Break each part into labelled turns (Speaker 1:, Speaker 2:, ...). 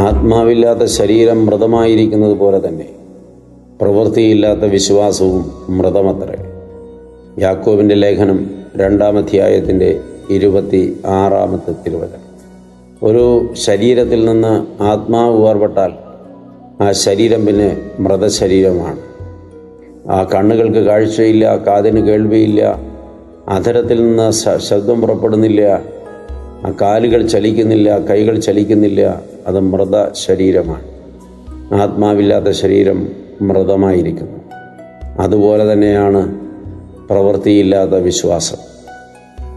Speaker 1: ആത്മാവില്ലാത്ത ശരീരം മൃതമായിരിക്കുന്നത് പോലെ തന്നെ പ്രവൃത്തിയില്ലാത്ത വിശ്വാസവും മൃതമത്രേ. യാക്കോബിന്റെ ലേഖനം രണ്ടാമധ്യായത്തിന്റെ ഇരുപത്തി ആറാമത്തെ തിരുവചനം. ഒരു ശരീരത്തിൽ നിന്ന് ആത്മാവ് വേർപെട്ടാൽ ആ ശരീരം പിന്നെ മൃതശരീരമാണ്. ആ കണ്ണുകൾക്ക് കാഴ്ചയില്ല കാതിന് കേൾവിയില്ല അധരത്തിൽ നിന്ന് ശബ്ദം പുറപ്പെടുന്നില്ല ആ കാലുകൾ ചലിക്കുന്നില്ല കൈകൾ ചലിക്കുന്നില്ല അത് മൃത ശരീരമാണ്. ആത്മാവില്ലാത്ത ശരീരം മൃതമായിരിക്കുന്നു. അതുപോലെ തന്നെയാണ് പ്രവൃത്തിയില്ലാത്ത വിശ്വാസം.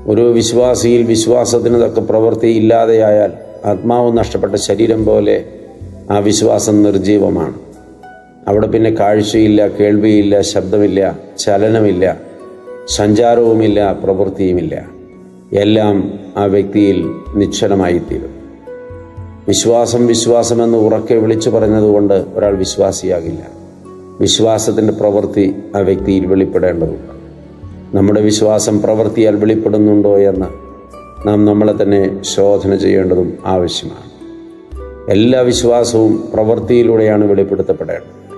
Speaker 1: ഒരു വിശ്വാസിയിൽ വിശ്വാസത്തിന് തക്ക പ്രവൃത്തി ഇല്ലാതെയായാൽ ആത്മാവ് നഷ്ടപ്പെട്ട ശരീരം പോലെ ആ വിശ്വാസം നിർജീവമാണ്. അവിടെ പിന്നെ കാഴ്ചയില്ല കേൾവിയില്ല ശബ്ദമില്ല ചലനമില്ല സഞ്ചാരവുമില്ല പ്രവൃത്തിയുമില്ല. എല്ലാം ആ വ്യക്തിയിൽ നിശ്ചലമായിത്തീരും. വിശ്വാസം വിശ്വാസമെന്ന് ഉറക്കെ വിളിച്ചു പറഞ്ഞതുകൊണ്ട് ഒരാൾ വിശ്വാസിയാകില്ല. വിശ്വാസത്തിന്റെ പ്രവൃത്തി ആ വ്യക്തിയിൽ വെളിപ്പെടേണ്ടതുണ്ട്. നമ്മുടെ വിശ്വാസം പ്രവൃത്തിയാൽ വെളിപ്പെടുന്നുണ്ടോ എന്ന് നാം നമ്മളെ തന്നെ ശോധന ചെയ്യേണ്ടതും ആവശ്യമാണ്. എല്ലാ വിശ്വാസവും പ്രവൃത്തിയിലൂടെയാണ് വെളിപ്പെടുത്തപ്പെടേണ്ടത്.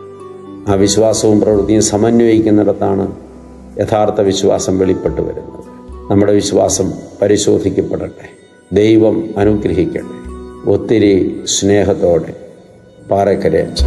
Speaker 1: ആ വിശ്വാസവും പ്രവൃത്തിയും സമന്വയിക്കുന്നിടത്താണ് യഥാർത്ഥ വിശ്വാസം വെളിപ്പെട്ടു വരുന്നത്. നമ്മുടെ വിശ്വാസം പരിശോധിക്കപ്പെടട്ടെ. ദൈവം അനുഗ്രഹിക്കട്ടെ. ഒത്തിരി സ്നേഹത്തോടെ പാറക്കരയച്ച